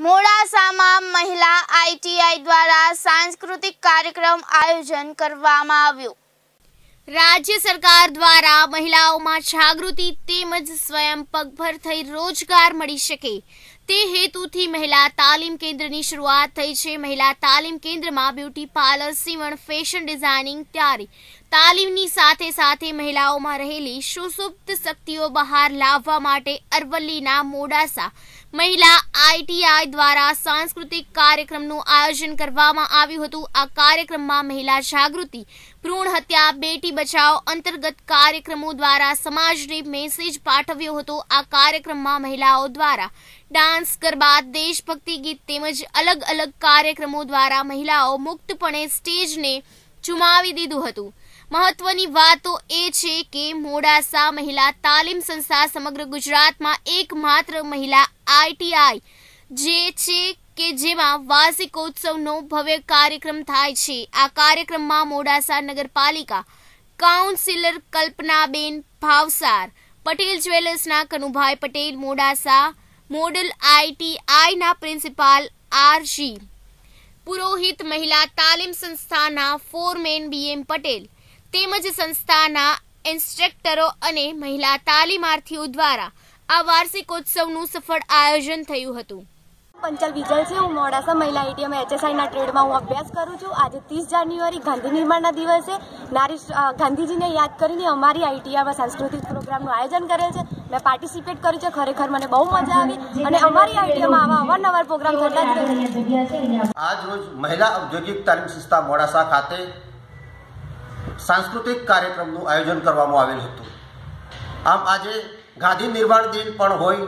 મોડાસામાં મહિલા આઈટીઆઈ દ્વારા સાંસ્કૃતિક કાર્યક્રમ આયોજન કરવામાં આવ્યું. રાજ્ય સરકાર દ્વારા મહિલાઓમાં જાગૃતિ તેમજ સ્વયં પગભર થઈ રોજગાર મળી શકે. તે હેતુથી મહિલા તાલીમ કેન્દ્રની શરૂઆત થઈ છે. મહિલા તાલીમ કેન્દ્રમાં બ્યુટી પાર્લર, સીવણ, ફેશન ડિઝાઇનિંગ, તૈયારી. તાલીમની સાથે સાથે મહિલાઓમાં રહેલી સુસુપ્ત શક્તિઓ બહાર લાવવા માટે અરવલ્લીના મોડાસા મહિલા આઈટીઆઈ દ્વારા સાંસ્કૃતિક કાર્યક્રમનું આયોજન કરવામાં આવ્યું હતું. આ કાર્યક્રમમાં મહિલા જાગૃતિ, ભ્રૂણ હત્યા, બેટી બચાવ અંતર્ગત કાર્યક્રમો દ્વારા સમાજને મેસેજ પાઠવ્યો હતો. આ કાર્યક્રમમાં મહિલાઓ દ્વારા ડાન્સ ગરબા દેશભક્તિ ગીત તેમજ અલગ અલગ કાર્યક્રમો દ્વારા મહિલાઓ મુક્તપણે સ્ટેજને ચુમાવી દીધું હતું. મહત્વની વાતો એ છે કે મોડાસા મહિલા તાલીમ સંસ્થા સમગ્ર ગુજરાતમાં એકમાત્ર મહિલા આઈટીઆઈ જે છે કે જેમાં વાર્ષિકોત્સવનો ભવ્ય કાર્યક્રમ થાય છે. આ કાર્યક્રમમાં મોડાસા નગરપાલિકા કાઉન્સિલર કલ્પનાબેન ભાવસાર, પટેલ જ્વેલર્સના કનુભાઈ પટેલ મોડાસા મોડલ આઈટીઆઈના પ્રિન્સિપાલ આરજી. પુરોહિત મહિલા તાલીમ સંસ્થાના ફોરમેન બીએમ પટેલ તેમજ સંસ્થાના ઇન્સ્ટ્રક્ટરો અને મહિલા તાલીમાર્થીઓ દ્વારા આ વાર્ષિકોત્સવનું સફળ આયોજન થયું હતું. પંચલ વિજલ છે. હું મોડાસા મહિલા આઈટીએમ એચએસઆઈના ટ્રેડમાં હું અભ્યાસ કરું છું. આજે ત્રીસ જાન્યુઆરી ગાંધી નિર્માણના દિવસે નારી ગાંધીજીને યાદ કરીને અમારી આઈટીઆઈમાં સાંસ્કૃતિક પ્રોગ્રામનું આયોજન કરેલ છે. મેં પાર્ટિસિપેટ કર્યું છે. ખરેખર મને બહુ મજા આવી. અને અમારી આઈટીઆઈમાં આવા અવારનવાર પ્રોગ્રામ થતા જ આજ રોજ મહિલા ઔદ્યોગિક તાલીમ સંસ્થા મોડાસા ખાતે સાંસ્કૃતિક કાર્યક્રમનું આયોજન કરવામાં આવેલ હતું. આમ આજે ગાંધી નિર્માણ દિન પણ હોય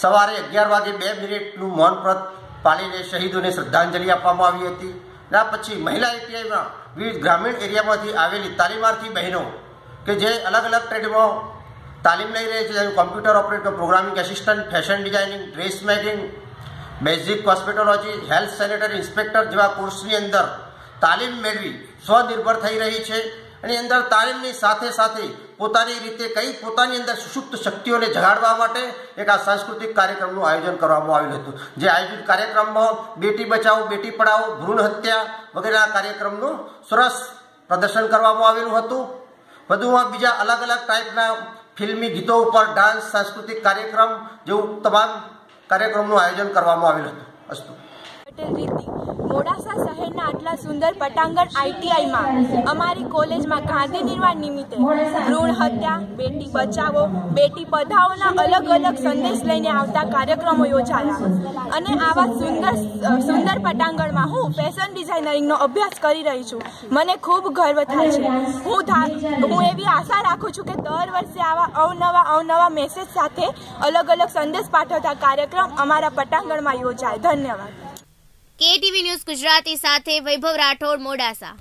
સવારે અગિયાર વાગે બે મિનિટનું મૌન વ્રત પાળીને શહીદોને શ્રદ્ધાંજલિ આપવામાં આવી હતી. ના, પછી મહિલા આઈટીઆઈમાં વિવિધ ગ્રામીણ એરિયામાંથી આવેલી તાલીમાર્થી બહેનો કે જે અલગ અલગ ટ્રેડમાં તાલીમ લઈ રહી છે, જેમ computer operator, programming assistant fashion designing dress making basic હોસ્પિટોલોજી health sanitary inspector જેવા કોર્સની અંદર તાલીમ મેળવી સ્વનિર્ભર થઈ રહી છે. એની અંદર તાલીમની સાથે સાથે પોતાની રીતે કઈ પોતાની અંદર સુષુપ્ત શક્તિઓને જગાડવા માટે એક આ સાંસ્કૃતિક કાર્યક્રમનું આયોજન કરવામાં આવેલું હતું. જે આયોજિત કાર્યક્રમમાં બેટી બચાવો, બેટી પઢાઓ ભ્રૂણ હત્યા વગેરે કાર્યક્રમનું સરસ પ્રદર્શન કરવામાં આવેલું હતું. વધુમાં બીજા અલગ અલગ ટાઈપના ફિલ્મી ગીતો ઉપર ડાન્સ, સાંસ્કૃતિક કાર્યક્રમ જેવું તમામ કાર્યક્રમનું આયોજન કરવામાં આવેલું હતું. અસ્તુ પટેલ રીતિ મોડાસા શહેરના આટલા સુંદર પટાંગણ આઈટીઆઈમાં, અમારી કોલેજમાં ગાંધી નિર્માણ નિમિત્તે ભ્રૂણ હત્યા, બેટી બચાવો, બેટી પધાઓના અલગ અલગ સંદેશ લઈને આવતા કાર્યક્રમો યોજાયા. અને આવા સુંદર સુંદર પટાંગણમાં હું ફેશન ડિઝાઇનરિંગનો અભ્યાસ કરી રહી છું. મને ખૂબ ગર્વ થાય છે. હું હું એવી આશા રાખું છું કે દર વર્ષે આવા અવનવા અવનવા મેસેજ સાથે અલગ અલગ સંદેશ પાઠવતા કાર્યક્રમ અમારા પટાંગણમાં યોજાય. ધન્યવાદ. કેટીવી ન્યૂઝ ગુજરાતી સાથે વૈભવ રાઠોડ મોડાસા.